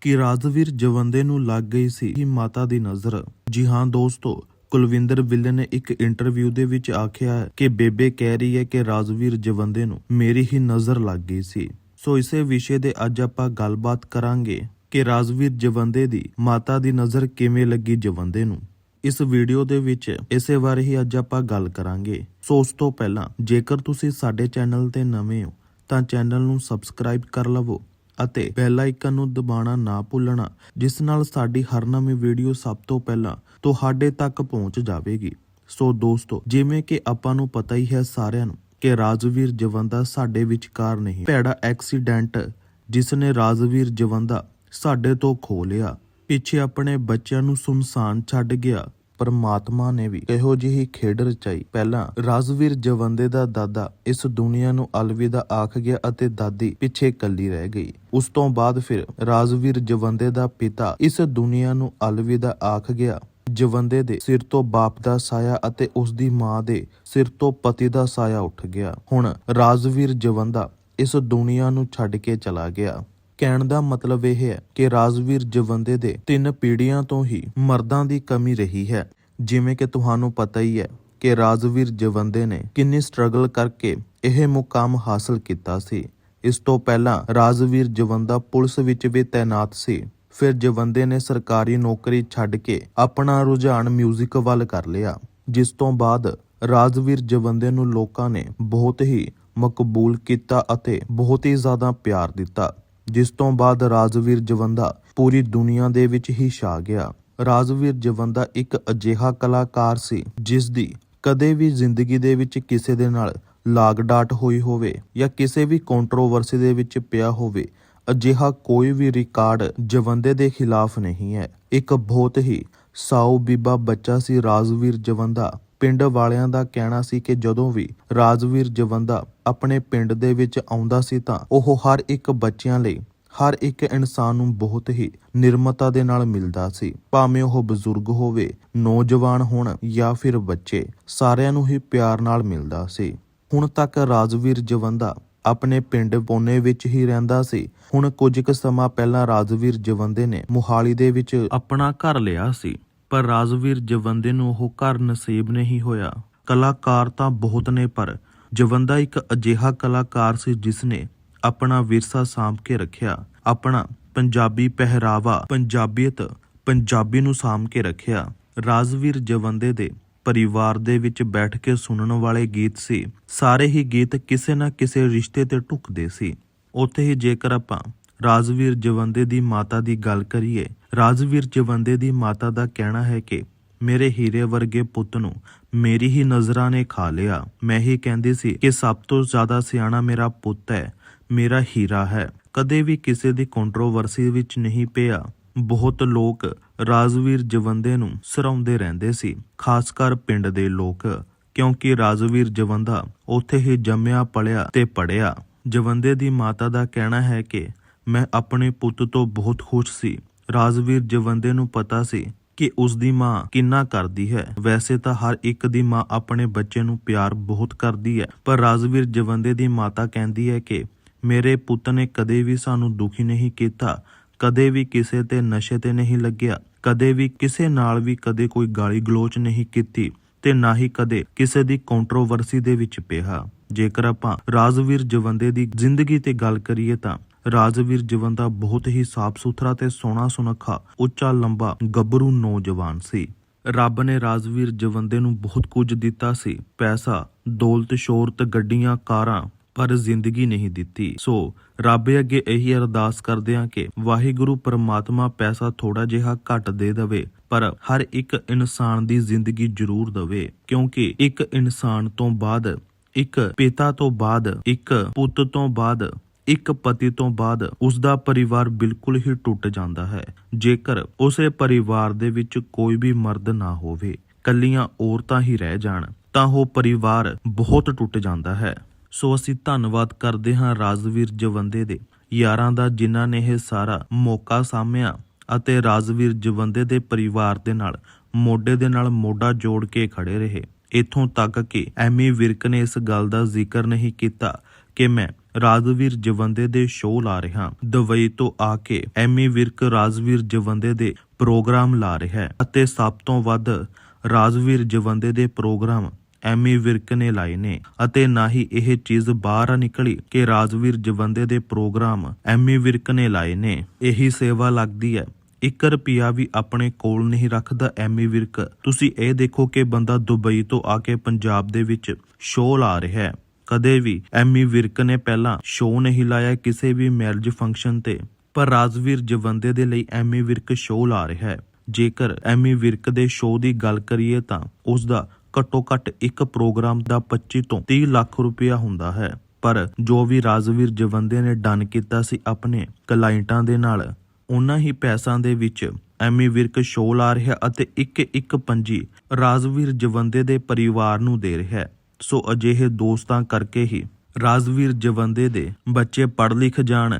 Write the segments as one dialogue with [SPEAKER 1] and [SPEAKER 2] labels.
[SPEAKER 1] ਕਿ ਰਾਜਵੀਰ ਜਵੰਦੇ ਨੂੰ ਲੱਗ ਗਈ ਸੀ ਕਿ ਮਾਤਾ ਦੀ ਨਜ਼ਰ। ਜੀ ਹਾਂ ਦੋਸਤੋ, ਕੁਲਵਿੰਦਰ ਵਿੱਲ ਨੇ ਇੱਕ ਇੰਟਰਵਿਊ ਦੇ ਵਿੱਚ ਆਖਿਆ ਹੈ ਕਿ ਬੇਬੇ ਕਹਿ ਰਹੀ ਹੈ ਕਿ ਰਾਜਵੀਰ ਜਵੰਦੇ ਨੂੰ ਮੇਰੀ ਹੀ ਨਜ਼ਰ ਲੱਗ ਗਈ ਸੀ। ਸੋ ਇਸੇ ਵਿਸ਼ੇ ਦੇ ਅੱਜ ਆਪਾਂ ਗੱਲਬਾਤ ਕਰਾਂਗੇ ਕਿ ਰਾਜਵੀਰ ਜਵੰਦੇ ਦੀ ਮਾਤਾ ਦੀ ਨਜ਼ਰ ਕਿਵੇਂ ਲੱਗੀ ਜਵੰਦੇ ਨੂੰ। ਇਸ ਵੀਡੀਓ ਦੇ ਵਿੱਚ ਇਸੇ ਬਾਰੇ ਹੀ ਅੱਜ ਆਪਾਂ ਗੱਲ ਕਰਾਂਗੇ। ਸੋ ਉਸ ਤੋਂ ਪਹਿਲਾਂ ਜੇਕਰ ਤੁਸੀਂ ਸਾਡੇ ਚੈਨਲ ਤੇ ਨਵੇਂ ਹੋ, ਤਾਂ ਚੈਨਲ ਨੂੰ ਸਬਸਕ੍ਰਾਈਬ ਕਰ ਲਵੋ ਅਤੇ ਬੈਲ ਆਈਕਨ ਨੂੰ ਦਬਾਉਣਾ ਨਾ ਭੁੱਲਣਾ, ਜਿਸ ਨਾਲ ਸਾਡੀ ਹਰ ਨਵੀਂ ਵੀਡੀਓ ਸਭ ਤੋਂ ਪਹਿਲਾਂ ਤੁਹਾਡੇ ਤੱਕ ਪਹੁੰਚ ਜਾਵੇਗੀ। ਸੋ ਦੋਸਤੋ, ਜਿਵੇਂ ਕਿ ਆਪਾਂ ਨੂੰ ਪਤਾ ਹੀ ਹੈ ਸਾਰਿਆਂ ਨੂੰ ਕਿ ਰਾਜਵੀਰ ਜਵੰਦਾ ਸਾਡੇ ਵਿਚਕਾਰ ਨਹੀਂ। ਭੈੜਾ ਐਕਸੀਡੈਂਟ ਜਿਸ ਨੇ ਰਾਜਵੀਰ ਜਵੰਦਾ ਸਾਡੇ ਤੋਂ ਖੋ ਲਿਆ। ਪਿੱਛੇ ਆਪਣੇ ਬੱਚਿਆਂ ਨੂੰ ਸੁਨਸਾਨ ਛੱਡ ਗਿਆ। ਪਰਮਾਤਮਾ ਨੇ ਵੀ ਇਹੋ ਜਿਹੀ ਖੇਡ ਰਚਾਈ। ਪਹਿਲਾਂ ਰਾਜਵੀਰ ਜਵੰਦੇ ਦਾ ਦਾਦਾ ਇਸ ਦੁਨੀਆ ਨੂੰ ਅਲਵਿਦਾ ਆਖ ਗਿਆ ਅਤੇ ਦਾਦੀ ਪਿੱਛੇ ਕੱਲੀ ਰਹਿ ਗਈ। ਉਸ ਤੋਂ ਬਾਅਦ ਫਿਰ ਰਾਜਵੀਰ ਜਵੰਦੇ ਦਾ ਪਿਤਾ ਇਸ ਦੁਨੀਆ ਨੂੰ ਅਲਵਿਦਾ ਆਖ ਗਿਆ। ਜਵੰਦੇ ਦੇ ਸਿਰ ਤੋਂ ਬਾਪ ਦਾ ਸਾਇਆ ਅਤੇ ਉਸ ਦੀ ਮਾਂ ਦੇ ਸਿਰ ਤੋਂ ਪਤੀ ਦਾ ਸਾਇਆ ਉੱਠ ਗਿਆ। ਹੁਣ ਰਾਜਵੀਰ ਜਵੰਦਾ ਇਸ ਦੁਨੀਆ ਨੂੰ ਛੱਡ ਕੇ ਚਲਾ ਗਿਆ। ਕਹਿਣ ਦਾ ਮਤਲਬ ਇਹ ਹੈ ਕਿ ਰਾਜਵੀਰ ਜਵੰਦੇ ਦੇ ਤਿੰਨ ਪੀੜ੍ਹੀਆਂ ਤੋਂ ਹੀ ਮਰਦਾਂ ਦੀ ਕਮੀ ਰਹੀ ਹੈ। ਜਿਵੇਂ ਕਿ ਤੁਹਾਨੂੰ ਪਤਾ ਹੀ ਹੈ ਕਿ ਰਾਜਵੀਰ ਜਵੰਦੇ ਨੇ ਕਿੰਨੀ ਸਟਰਗਲ ਕਰਕੇ ਇਹ ਮੁਕਾਮ ਹਾਸਲ ਕੀਤਾ ਸੀ। ਇਸ ਤੋਂ ਪਹਿਲਾਂ ਰਾਜਵੀਰ ਜਵੰਦਾ ਪੁਲਿਸ ਵਿੱਚ ਵੀ ਤਾਇਨਾਤ ਸੀ। ਫਿਰ ਜਵੰਦੇ ਨੇ ਸਰਕਾਰੀ ਨੌਕਰੀ ਛੱਡ ਕੇ ਆਪਣਾ ਰੁਝਾਨ 뮤직 ਵੱਲ ਕਰ ਲਿਆ। ਜਿਸ ਤੋਂ ਬਾਅਦ ਰਾਜਵੀਰ ਜਵੰਦੇ ਨੂੰ ਲੋਕਾਂ ਨੇ ਬਹੁਤ ਹੀ ਮਕਬੂਲ ਕੀਤਾ ਅਤੇ ਬਹੁਤ ਹੀ ਜ਼ਿਆਦਾ ਪਿਆਰ ਦਿੱਤਾ। ਜਿਸ ਤੋਂ ਬਾਅਦ ਰਾਜਵੀਰ ਜਵੰਦਾ ਪੂਰੀ ਦੁਨੀਆ ਦੇ ਵਿੱਚ ਹੀ ਛਾ ਗਿਆ। ਰਾਜਵੀਰ ਜਵੰਦਾ ਇੱਕ ਅਜਿਹਾ ਕਲਾਕਾਰ ਸੀ, ਜਿਸ ਦੀ ਕਦੇ ਵੀ ਜ਼ਿੰਦਗੀ ਦੇ ਵਿੱਚ ਕਿਸੇ ਦੇ ਨਾਲ ਲਾਗ ਡਾਟ ਹੋਈ ਹੋਵੇ ਜਾਂ ਕਿਸੇ ਵੀ ਕੰਟਰੋਵਰਸੀ ਦੇ ਵਿੱਚ ਪਿਆ ਹੋਵੇ, ਅਜਿਹਾ ਕੋਈ ਵੀ ਰਿਕਾਰਡ ਜਵੰਦੇ ਦੇ ਖਿਲਾਫ ਨਹੀਂ ਹੈ। ਇੱਕ ਬਹੁਤ ਹੀ ਸਾਊ ਬੀਬਾ ਬੱਚਾ ਸੀ ਰਾਜਵੀਰ ਜਵੰਦਾ। ਪਿੰਡ ਵਾਲਿਆਂ ਦਾ ਕਹਿਣਾ ਸੀ ਕਿ ਜਦੋਂ ਵੀ ਰਾਜਵੀਰ ਜਵੰਦਾ ਆਪਣੇ ਪਿੰਡ ਦੇ ਵਿੱਚ ਆਉਂਦਾ ਸੀ ਤਾਂ ਉਹ ਹਰ ਇੱਕ ਬੱਚਿਆਂ ਲਈ ਹਰ ਇੱਕ ਇਨਸਾਨ ਨੂੰ ਬਹੁਤ ਹੀ ਨਿਰਮਤਾ ਦੇ ਨਾਲ ਮਿਲਦਾ ਸੀ। ਭਾਵੇਂ ਉਹ ਬਜ਼ੁਰਗ ਹੋਵੇ, ਨੌਜਵਾਨ ਹੋਣ ਜਾਂ ਫਿਰ ਬੱਚੇ, ਸਾਰਿਆਂ ਨੂੰ ਹੀ ਪਿਆਰ ਨਾਲ ਮਿਲਦਾ ਸੀ। ਹੁਣ ਤੱਕ ਰਾਜਵੀਰ ਜਵੰਦਾ ਆਪਣੇ ਪਿੰਡ ਪੋਨੇ ਵਿੱਚ ਹੀ ਰਹਿੰਦਾ ਸੀ। ਹੁਣ ਕੁਝ ਕੁ ਸਮਾਂ ਪਹਿਲਾਂ ਰਾਜਵੀਰ ਜਵੰਦੇ ਨੇ ਮੁਹਾਲੀ ਦੇ ਵਿੱਚ ਆਪਣਾ ਘਰ ਲਿਆ ਸੀ, ਪਰ ਰਾਜਵੀਰ ਜਵੰਦੇ ਨੂੰ ਉਹ ਘਰ ਨਸੀਬ ਨਹੀਂ ਹੋਇਆ। ਕਲਾਕਾਰ ਤਾਂ ਬਹੁਤ ਨੇ, ਪਰ ਜਵੰਦਾ ਇੱਕ ਅਜਿਹਾ ਕਲਾਕਾਰ ਸੀ ਜਿਸ ਨੇ ਆਪਣਾ ਵਿਰਸਾ ਸਾਂਭ ਕੇ ਰੱਖਿਆ, ਆਪਣਾ ਪੰਜਾਬੀ ਪਹਿਰਾਵਾ ਪੰਜਾਬੀਅਤ ਪੰਜਾਬੀ ਨੂੰ ਸਾਂਭ ਕੇ ਰੱਖਿਆ। ਰਾਜਵੀਰ ਜਵੰਦੇ ਦੇ ਪਰਿਵਾਰ ਦੇ ਵਿੱਚ ਬੈਠ ਕੇ ਸੁਣਨ ਵਾਲੇ ਗੀਤ ਸੀ। ਸਾਰੇ ਹੀ ਗੀਤ ਕਿਸੇ ਨਾ ਕਿਸੇ ਰਿਸ਼ਤੇ ਤੇ ਢੁਕਦੇ ਸੀ। ਉੱਥੇ ਹੀ ਜੇਕਰ ਆਪਾਂ ਰਾਜਵੀਰ ਜਵੰਦੇ ਦੀ ਮਾਤਾ ਦੀ ਗੱਲ ਕਰੀਏ, ਰਾਜਵੀਰ ਜਵੰਦੇ ਦੀ ਮਾਤਾ ਦਾ ਕਹਿਣਾ ਹੈ ਕਿ ਮੇਰੇ ਹੀਰੇ ਵਰਗੇ ਪੁੱਤ ਨੂੰ ਮੇਰੀ ਹੀ ਨਜ਼ਰਾਂ ਨੇ ਖਾ ਲਿਆ। ਮੈਂ ਹੀ ਕਹਿੰਦੀ ਸੀ ਕਿ ਸਭ ਤੋਂ ਜ਼ਿਆਦਾ ਸਿਆਣਾ ਮੇਰਾ ਪੁੱਤ ਹੈ। ਮੇਰਾ ਹੀਰਾ ਹੈ। ਕਦੇ ਵੀ ਕਿਸੇ ਦੀ ਕੰਟਰੋਵਰਸੀ ਵਿੱਚ ਨਹੀਂ ਪਿਆ। ਬਹੁਤ ਲੋਕ ਰਾਜਵੀਰ ਜਵੰਦੇ ਨੂੰ ਸਰਾਉਂਦੇ ਰਹਿੰਦੇ ਸੀ। ਖਾਸ ਕਰ ਪਿੰਡ ਦੇ ਲੋਕ। ਕਿਉਂਕਿ ਰਾਜਵੀਰ ਜਵੰਦਾ ਉੱਥੇ ਹੀ ਜੰਮਿਆ ਪਲਿਆ ਤੇ ਪੜਿਆ ਜਵੰਦੇ ਦੀ ਮਾਤਾ ਦਾ ਕਹਿਣਾ ਹੈ ਕਿ ਮੈਂ ਆਪਣੇ ਪੁੱਤ ਤੋਂ ਬਹੁਤ ਖੁਸ਼ ਸੀ। ਰਾਜਵੀਰ ਜਵੰਦੇ ਨੂੰ ਪਤਾ ਸੀ ਕਿ ਉਸ ਦੀ ਮਾਂ ਕਿੰਨਾ ਕਰਦੀ ਹੈ। ਵੈਸੇ ਤਾਂ ਹਰ ਇੱਕ ਦੀ ਮਾਂ ਆਪਣੇ ਬੱਚੇ ਨੂੰ ਪਿਆਰ ਬਹੁਤ ਕਰਦੀ ਹੈ। ਪਰ ਰਾਜਵੀਰ ਜਵੰਦੇ ਦੀ ਮਾਤਾ ਕਹਿੰਦੀ ਹੈ ਕਿ ਮੇਰੇ ਪੁੱਤ ਨੇ ਕਦੇ ਵੀ ਸਾਨੂੰ ਦੁਖੀ ਨਹੀਂ ਕੀਤਾ, ਕਦੇ ਵੀ ਕਿਸੇ ਤੇ ਨਸ਼ੇ ਤੇ ਨਹੀਂ ਲੱਗਿਆ, ਕਦੇ ਵੀ ਕਿਸੇ ਨਾਲ ਵੀ ਕਦੇ ਕੋਈ ਗਾਲੀ ਗਲੋਚ ਨਹੀਂ ਕੀਤੀ ਤੇ ਨਾ ਹੀ ਕਦੇ ਕਿਸੇ ਦੀ ਕੰਟਰੋਵਰਸੀ ਦੇ ਵਿੱਚ ਪਿਆ। ਜੇਕਰ ਆਪਾਂ ਰਾਜਵੀਰ ਜਵੰਦੇ ਦੀ ਜ਼ਿੰਦਗੀ ਤੇ ਗੱਲ ਕਰੀਏ ਤਾਂ ਰਾਜਵੀਰ ਜਵੰਦਾ ਬਹੁਤ ਹੀ ਸਾਫ਼ ਸੁਥਰਾ ਤੇ ਸੋਹਣਾ ਸੁਨੱਖਾ, ਉੱਚਾ, ਲੰਬਾ, ਗੱਭਰੂ ਨੌਜਵਾਨ ਸੀ। ਰੱਬ ਨੇ ਰਾਜਵੀਰ ਜਵੰਦੇ ਨੂੰ ਬਹੁਤ ਕੁਝ ਦਿੱਤਾ ਸੀ। ਪੈਸਾ, ਦੌਲਤ, ਸ਼ੋਹਰਤ, ਗੱਡੀਆਂ, ਕਾਰਾਂ ਪਰ ਜ਼ਿੰਦਗੀ ਨਹੀਂ ਦਿੱਤੀ। ਸੋ ਰੱਬ ਅੱਗੇ ਇਹੀ ਅਰਦਾਸ ਕਰਦੇ ਹਾਂ ਕਿ ਵਾਹਿਗੁਰੂ ਪਰਮਾਤਮਾ ਪੈਸਾ ਥੋੜਾ ਜਿਹਾ ਘੱਟ ਦੇ ਦੇਵੇ, ਪਰ ਹਰ ਇੱਕ ਇਨਸਾਨ ਦੀ ਜ਼ਿੰਦਗੀ ਜ਼ਰੂਰ ਦੇਵੇ, ਕਿਉਂਕਿ ਇੱਕ ਇਨਸਾਨ ਤੋਂ ਬਾਅਦ, ਇੱਕ ਪਿਤਾ ਤੋਂ ਬਾਅਦ, ਇੱਕ ਪੁੱਤ ਤੋਂ ਬਾਅਦ, ਇੱਕ ਪਤੀ ਤੋਂ ਬਾਅਦ ਉਸ ਦਾ ਪਰਿਵਾਰ ਬਿਲਕੁਲ ਹੀ ਟੁੱਟ ਜਾਂਦਾ ਹੈ। ਜੇਕਰ ਉਸੇ ਪਰਿਵਾਰ ਦੇ ਵਿੱਚ ਕੋਈ ਵੀ ਮਰਦ ਨਾ ਹੋਵੇ ਕੱਲੀਆਂ ਔਰਤਾਂ ਹੀ ਰਹਿ ਜਾਣ, ਤਾਂ ਉਹ ਪਰਿਵਾਰ ਬਹੁਤ ਟੁੱਟ ਜਾਂਦਾ ਹੈ। ਸੋ ਅਸੀਂ ਧੰਨਵਾਦ ਕਰਦੇ ਹਾਂ ਰਾਜਵੀਰ ਜਵੰਦੇ ਦੇ, ਯਾਰਾਂ ਦਾ ਜਿਨ੍ਹਾਂ ਨੇ ਇਹ ਸਾਰਾ ਮੌਕਾ ਸਾਂਭਿਆ ਅਤੇ ਰਾਜਵੀਰ ਜਵੰਦੇ ਦੇ ਪਰਿਵਾਰ ਦੇ ਨਾਲ, ਮੋਢੇ ਦੇ ਨਾਲ ਮੋਢਾ ਜੋੜ ਕੇ ਖੜੇ ਰਹੇ। ਇਥੋਂ ਤੱਕ ਕਿ ਐਮੀ ਵਿਰਕ ਨੇ ਇਸ ਗੱਲ ਦਾ ਜ਼ਿਕਰ ਨਹੀਂ ਕੀਤਾ ਕਿ ਮੈਂ ਰਾਜਵੀਰ ਜਵੰਦੇ ਦੇ ਸ਼ੋਅ ਲਾ ਰਿਹਾ। ਦੁਬਈ ਤੋਂ ਆ ਕੇ ਐਮੀ ਵਿਰਕ ਰਾਜਵੀਰ ਜਵੰਦੇ ਦੇ ਪ੍ਰੋਗਰਾਮ ਲਾ ਰਿਹਾ ਹੈ ਅਤੇ ਸਭ ਤੋਂ ਵੱਧ ਰਾਜਵੀਰ ਜਵੰਦੇ ਦੇ ਪ੍ਰੋਗਰਾਮ ਐਮੀ ਵਿਰਕ ਨੇ ਲਾਏ ਨੇ ਅਤੇ ਨਾ ਹੀ ਇਹ ਚੀਜ਼ ਬਾਹਰ ਨਿਕਲੀ ਕਿ ਰਾਜਵੀਰ ਜਵੰਦੇ ਦੇ ਪ੍ਰੋਗਰਾਮ ਐਮੀ ਵਿਰਕ ਨੇ ਲਾਏ ਨੇ। ਇਹੀ ਸੇਵਾ ਲੱਗਦੀ ਹੈ। 1 ਰੁਪਿਆ ਵੀ ਆਪਣੇ ਕੋਲ ਨਹੀਂ ਰੱਖਦਾ ਐਮੀ ਵਿਰਕ। ਤੁਸੀਂ ਇਹ ਦੇਖੋ ਕਿ ਬੰਦਾ ਦੁਬਈ ਤੋਂ ਆ ਕੇ ਪੰਜਾਬ ਦੇ ਵਿੱਚ ਸ਼ੋਅ ਲਾ ਰਿਹਾ ਹੈ। ਕਦੇ ਵੀ ਐਮੀ ਵਿਰਕ ਨੇ ਪਹਿਲਾਂ ਸ਼ੋਅ ਨਹੀਂ ਲਾਇਆ ਕਿਸੇ ਵੀ ਮੈਰਿਜ ਫੰਕਸ਼ਨ ਤੇ। ਪਰ ਰਾਜਵੀਰ ਜਵੰਦੇ ਦੇ ਲਈ ਐਮੀ ਵਿਰਕ ਸ਼ੋਅ ਲਾ ਰਿਹਾ ਹੈ। ਜੇਕਰ ਐਮੀ ਵਿਰਕ ਦੇ ਸ਼ੋਅ ਦੀ ਗੱਲ ਕਰੀਏ ਤਾਂ ਉਸ ਦਾ ਘੱਟੋ ਘੱਟ ਇੱਕ ਪ੍ਰੋਗਰਾਮ ਦਾ 25 ਤੋਂ 30 ਲੱਖ ਰੁਪਇਆ ਹੁੰਦਾ ਹੈ। ਪਰ ਜੋ ਵੀ ਰਾਜਵੀਰ ਜਵੰਦੇ ਨੇ ਡਨ ਕੀਤਾ ਸੀ ਆਪਣੇ ਕਲਾਇੰਟਾਂ ਦੇ ਨਾਲ, ਉਹਨਾਂ ਹੀ ਪੈਸਿਆਂ ਦੇ ਵਿੱਚ ਐਮੀ ਵਿਰਕ ਸ਼ੋਅ ਲਾ ਰਿਹਾ ਅਤੇ ਇੱਕ ਇੱਕ ਪੰਜੀ ਰਾਜਵੀਰ ਜਵੰਦੇ ਦੇ ਪਰਿਵਾਰ ਨੂੰ ਦੇ ਰਿਹਾ। ਸੋ ਅਜਿਹੇ ਦੋਸਤਾਂ ਕਰਕੇ ਹੀ ਰਾਜਵੀਰ ਜਵੰਦੇ ਦੇ ਬੱਚੇ ਪੜ੍ਹ ਲਿਖ ਜਾਣ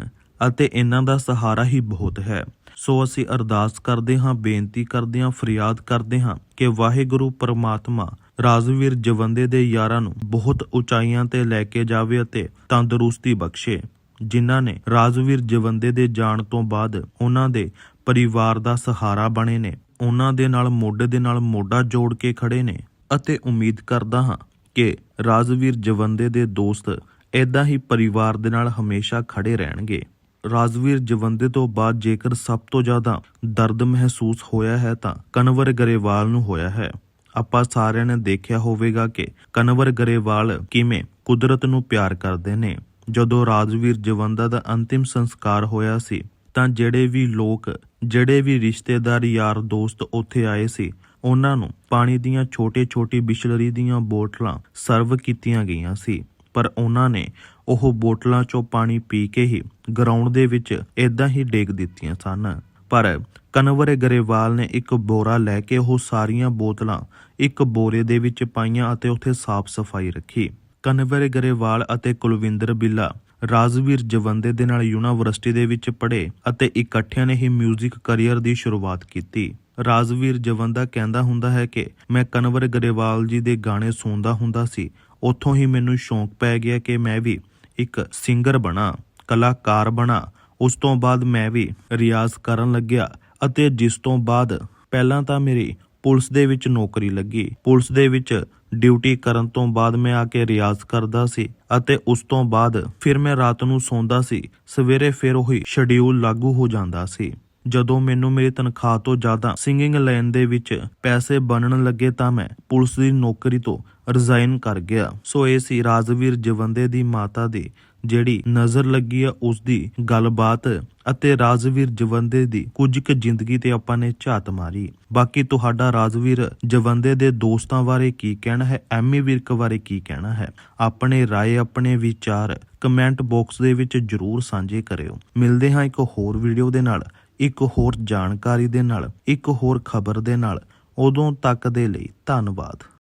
[SPEAKER 1] ਅਤੇ ਇਹਨਾਂ ਦਾ ਸਹਾਰਾ ਹੀ ਬਹੁਤ ਹੈ। ਸੋ ਅਸੀਂ ਅਰਦਾਸ ਕਰਦੇ ਹਾਂ, ਬੇਨਤੀ ਕਰਦੇ ਹਾਂ, ਫਰਿਆਦ ਕਰਦੇ ਹਾਂ ਕਿ ਵਾਹਿਗੁਰੂ ਪਰਮਾਤਮਾ ਰਾਜਵੀਰ ਜਵੰਦੇ ਦੇ ਯਾਰਾਂ ਨੂੰ ਬਹੁਤ ਉਚਾਈਆਂ ਤੇ ਲੈ ਕੇ ਜਾਵੇ ਅਤੇ ਤੰਦਰੁਸਤੀ ਬਖਸ਼ੇ। ਜਿਨ੍ਹਾਂ ਨੇ ਰਾਜਵੀਰ ਜਵੰਦੇ ਦੇ ਜਾਣ ਤੋਂ ਬਾਅਦ ਉਹਨਾਂ ਦੇ ਪਰਿਵਾਰ ਦਾ ਸਹਾਰਾ ਬਣੇ ਨੇ, ਉਹਨਾਂ ਦੇ ਨਾਲ ਮੋਢੇ ਦੇ ਨਾਲ ਮੋਢਾ ਜੋੜ ਕੇ ਖੜੇ ਨੇ ਅਤੇ ਉਮੀਦ ਕਰਦਾ ਹਾਂ ਕਿ ਰਾਜਵੀਰ ਜਵੰਦੇ ਦੇ ਦੋਸਤ ਇਦਾਂ ਹੀ ਪਰਿਵਾਰ ਦੇ ਨਾਲ ਹਮੇਸ਼ਾ ਖੜੇ ਰਹਿਣਗੇ। ਰਾਜਵੀਰ ਜਵੰਦੇ ਤੋਂ ਬਾਅਦ ਜੇਕਰ ਸਭ ਤੋਂ ਜ਼ਿਆਦਾ ਦਰਦ ਮਹਿਸੂਸ ਹੋਇਆ ਹੈ ਤਾਂ ਕਨਵਰ ਗਰੇਵਾਲ ਨੂੰ ਹੋਇਆ ਹੈ। ਆਪਾਂ ਸਾਰਿਆਂ ਨੇ ਦੇਖਿਆ ਹੋਵੇਗਾ ਕਿ ਕਨਵਰ ਗਰੇਵਾਲ ਕਿਵੇਂ ਕੁਦਰਤ ਨੂੰ ਪਿਆਰ ਕਰਦੇ ਨੇ। ਜਦੋਂ ਰਾਜਵੀਰ ਜਵੰਦਾ ਦਾ ਅੰਤਿਮ ਸੰਸਕਾਰ ਹੋਇਆ ਸੀ, ਤਾਂ ਜਿਹੜੇ ਵੀ ਲੋਕ, ਜਿਹੜੇ ਵੀ ਰਿਸ਼ਤੇਦਾਰ ਯਾਰ ਦੋਸਤ ਉੱਥੇ ਆਏ ਸੀ, ਉਹਨਾਂ ਨੂੰ ਪਾਣੀ ਦੀਆਂ ਛੋਟੇ-ਛੋਟੇ ਬਿਸਲਰੀ ਦੀਆਂ ਬੋਟਲਾਂ ਸਰਵ ਕੀਤੀਆਂ ਗਈਆਂ ਸੀ। ਪਰ ਉਹਨਾਂ ਨੇ ਉਹ ਬੋਤਲਾਂ ਚੋਂ ਪਾਣੀ ਪੀ ਕੇ ਹੀ ਗਰਾਊਂਡ ਦੇ ਵਿੱਚ ਇਦਾਂ ਹੀ ਡੇਗ ਦਿੱਤੀਆਂ ਸਨ। ਪਰ ਕਨਵਰ ਗਰੇਵਾਲ ਨੇ ਇੱਕ ਬੋਰਾ ਲੈ ਕੇ ਉਹ ਸਾਰੀਆਂ ਬੋਤਲਾਂ ਇੱਕ ਬੋਰੇ ਦੇ ਵਿੱਚ ਪਾਈਆਂ ਅਤੇ ਉੱਥੇ ਸਾਫ਼ ਸਫ਼ਾਈ ਰੱਖੀ। ਕਨਵਰ ਗਰੇਵਾਲ ਅਤੇ ਕੁਲਵਿੰਦਰ ਬਿੱਲਾ ਰਾਜਵੀਰ ਜਵੰਦੇ ਦੇ ਨਾਲ ਯੂਨੀਵਰਸਿਟੀ ਦੇ ਵਿੱਚ ਪੜ੍ਹੇ ਅਤੇ ਇਕੱਠਿਆਂ ਨੇ ਹੀ 뮤직 ਕੈਰੀਅਰ ਦੀ ਸ਼ੁਰੂਆਤ ਕੀਤੀ। ਰਾਜਵੀਰ ਜਵੰਦਾ ਕਹਿੰਦਾ ਹੁੰਦਾ ਹੈ ਕਿ ਮੈਂ ਕਨਵਰ ਗਰੇਵਾਲ ਜੀ ਦੇ ਗਾਣੇ ਸੁਣਦਾ ਹੁੰਦਾ ਸੀ। ਉੱਥੋਂ ਹੀ ਮੈਨੂੰ ਸ਼ੌਂਕ ਪੈ ਗਿਆ ਕਿ ਮੈਂ ਵੀ ਇੱਕ ਸਿੰਗਰ ਬਣਾ, ਕਲਾਕਾਰ ਬਣਾ। ਉਸ ਤੋਂ ਬਾਅਦ ਮੈਂ ਵੀ ਰਿਆਜ਼ ਕਰਨ ਲੱਗਿਆ ਅਤੇ ਜਿਸ ਤੋਂ ਬਾਅਦ ਪਹਿਲਾਂ ਤਾਂ ਮੇਰੀ ਪੁਲਿਸ ਦੇ ਵਿੱਚ ਨੌਕਰੀ ਲੱਗੀ। ਪੁਲਿਸ ਦੇ ਵਿੱਚ ਡਿਊਟੀ ਕਰਨ ਤੋਂ ਬਾਅਦ ਮੈਂ ਆ ਕੇ ਰਿਆਜ਼ ਕਰਦਾ ਸੀ ਅਤੇ ਉਸ ਤੋਂ ਬਾਅਦ ਫਿਰ ਮੈਂ ਰਾਤ ਨੂੰ ਸੌਂਦਾ ਸੀ। ਸਵੇਰੇ ਫਿਰ ਉਹੀ ਸ਼ਡਿਊਲ ਲਾਗੂ ਹੋ ਜਾਂਦਾ ਸੀ। ਜਦੋਂ ਮੈਨੂੰ ਮੇਰੀ ਤਨਖਾਹ ਤੋਂ ਜ਼ਿਆਦਾ ਸਿੰਗਿੰਗ ਲਾਈਨ ਦੇ ਵਿੱਚ ਪੈਸੇ ਬਣਨ ਲੱਗੇ ਤਾਂ ਮੈਂ ਪੁਲਿਸ ਦੀ ਨੌਕਰੀ ਤੋਂ ਰਿਜ਼ਾਈਨ ਕਰ ਗਿਆ। ਸੋ ਇਹ ਸੀ ਰਾਜਵੀਰ ਜਵੰਦੇ ਦੀ ਮਾਤਾ ਦੀ, ਜਿਹੜੀ ਨਜ਼ਰ ਲੱਗੀ ਆ ਉਸ ਦੀ ਗੱਲਬਾਤ ਅਤੇ ਰਾਜਵੀਰ ਜਵੰਦੇ ਦੀ ਕੁਝ ਕੁ ਜ਼ਿੰਦਗੀ ਤੇ ਆਪਾਂ ਨੇ ਝਾਤ ਮਾਰੀ। ਬਾਕੀ ਤੁਹਾਡਾ ਰਾਜਵੀਰ ਜਵੰਦੇ ਦੇ ਦੋਸਤਾਂ ਬਾਰੇ ਕੀ ਕਹਿਣਾ ਹੈ, ਐਮੀ ਵਿਰਕ ਬਾਰੇ ਕੀ ਕਹਿਣਾ ਹੈ, ਆਪਣੇ ਰਾਏ, ਆਪਣੇ ਵਿਚਾਰ ਕਮੈਂਟ ਬਾਕਸ ਦੇ ਵਿੱਚ ਜਰੂਰ ਸਾਂਝੇ ਕਰਿਓ। ਮਿਲਦੇ ਹਾਂ ਇੱਕ ਹੋਰ ਵੀਡੀਓ ਦੇ ਨਾਲ, ਇੱਕ ਹੋਰ ਜਾਣਕਾਰੀ ਦੇ ਨਾਲ, ਇੱਕ ਹੋਰ ਖਬਰ ਦੇ ਨਾਲ। ਉਦੋਂ ਤੱਕ ਦੇ ਲਈ ਧੰਨਵਾਦ।